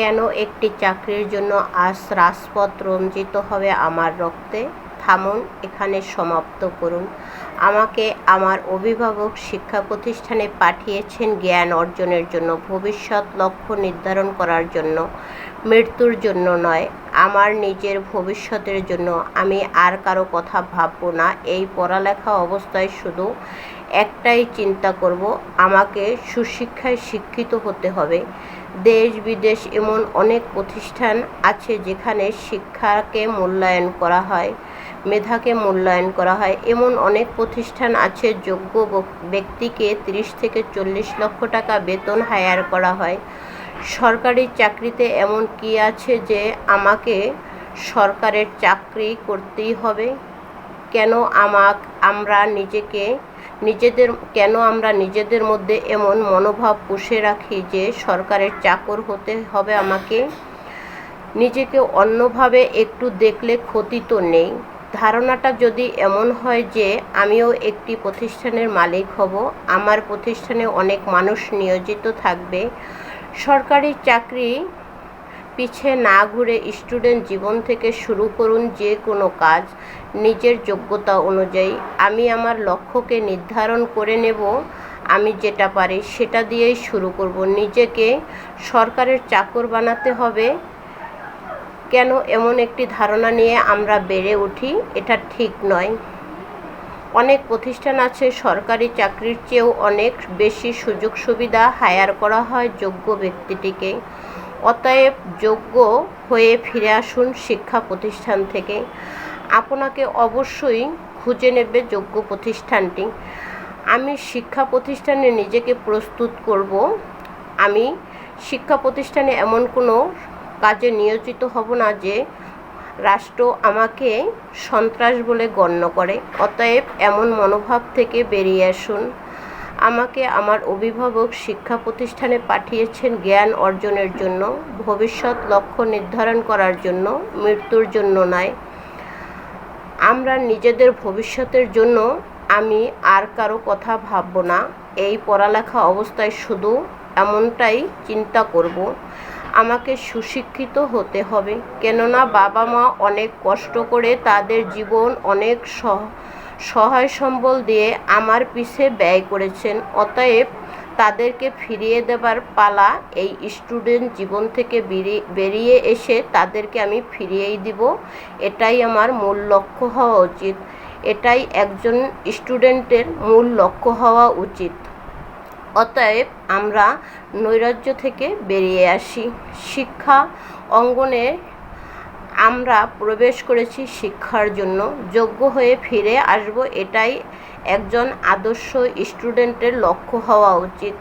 কেন একটি চাকরির জন্য আজ রাজপথ রঞ্জিত হবে আমার রক্তে? থামুন, এখানে সমাপ্ত করুন। আমাকে আমার অভিভাবক শিক্ষা প্রতিষ্ঠানে পাঠিয়েছেন জ্ঞান অর্জনের জন্য, ভবিষ্যৎ লক্ষ্য নির্ধারণ করার জন্য। মৃত্যুর জন্য নয়, আমার নিজের ভবিষ্যতের জন্য। আমি আর কারও কথা ভাববো না, এই পড়ালেখা অবস্থায় শুধু একটাই চিন্তা করব, আমাকে সুশিক্ষায় শিক্ষিত হতে হবে। দেশ বিদেশ এমন অনেক প্রতিষ্ঠান আছে যেখানে শিক্ষাকে মূল্যায়ন করা হয়, মেধাকে মূল্যায়ন করা হয়। এমন অনেক প্রতিষ্ঠান আছে যোগ্য ব্যক্তিকে তিরিশ থেকে চল্লিশ লক্ষ টাকা বেতন হায়ার করা হয়। সরকারি চাকরিতে এমন কি আছে যে আমাকে সরকারের চাকরি করতেই হবে? কেন আমাক, আমরা নিজেকে নিজেদের, কেন আমরা নিজেদের মধ্যে এমন মনোভাব পুষে রাখি যে সরকারের চাকর হতে হবে আমাকে? নিজেকে অন্যভাবে একটু দেখলে ক্ষতি তো নেই। ধারণাটা যদি এমন হয় যে আমিও একটি প্রতিষ্ঠানের মালিক হব, আমার প্রতিষ্ঠানে অনেক মানুষ নিয়োজিত থাকবে, সরকারি চাকরি পিছে না ঘুরে স্টুডেন্ট জীবন থেকে শুরু করুন যে কোনো কাজ নিজের যোগ্যতা অনুযায়ী আমি আমার লক্ষ্যকে নির্ধারণ করে নেব, আমি যেটা পারি সেটা দিয়েই শুরু করব। নিজেকে সরকারের চাকর বানাতে হবে। কেন এমন একটি ধারণা নিয়ে আমরা বেড়ে উঠি, এটা ঠিক নয়। অনেক প্রতিষ্ঠান আছে, সরকারি চাকরির চেয়েও অনেক বেশি সুযোগ সুবিধা হায়ার করা হয় যোগ্য ব্যক্তিটিকে। অতএব যোগ্য হয়ে ফিরে আসুন শিক্ষা প্রতিষ্ঠান থেকে। আপনাকে অবশ্যই খুঁজে নেবে যোগ্য প্রতিষ্ঠানটি। আমি শিক্ষা প্রতিষ্ঠানে নিজেকে প্রস্তুত করব। আমি শিক্ষা প্রতিষ্ঠানে এমন কোনো কাজে নিয়োজিত হব না যে রাষ্ট্র আমাকে সন্ত্রাস বলে গণ্য করে। অতএব এমন মনোভাব থেকে বেরিয়ে আসুন। আমাকে আমার অভিভাবক শিক্ষা প্রতিষ্ঠানে পাঠিয়েছেন জ্ঞান অর্জনের জন্য। ভবিষ্যৎ লক্ষ্য নির্ধারণ করার জন্য, মৃত্যুর জন্য নয়। আমরা নিজেদের ভবিষ্যতের জন্য আমি আর কারও কথা ভাববো না। এই পড়ালেখা অবস্থায় শুধু এমনটাই চিন্তা করব, আমাকে সুশিক্ষিত হতে হবে। কেননা বাবা মা অনেক কষ্ট করে তাদের জীবন অনেক সহ, সহায় সম্বল দিয়ে আমার পিছে ব্যয় করেছেন। অতএব তাদেরকে ফিরিয়ে দেবার পালা এই স্টুডেন্ট জীবন থেকে বেরিয়ে এসে তাদেরকে আমি ফিরিয়েই দিব। এটাই আমার মূল লক্ষ্য হওয়া উচিত। এটাই একজন স্টুডেন্টের মূল লক্ষ্য হওয়া উচিত। অতএব আমরা নৈরাজ্য থেকে বেরিয়ে আসি। শিক্ষা অঙ্গনে আমরা প্রবেশ করেছি শিক্ষার জন্য, যোগ্য হয়ে ফিরে আসব এটাই একজন আদর্শ স্টুডেন্টের লক্ষ্য হওয়া উচিত।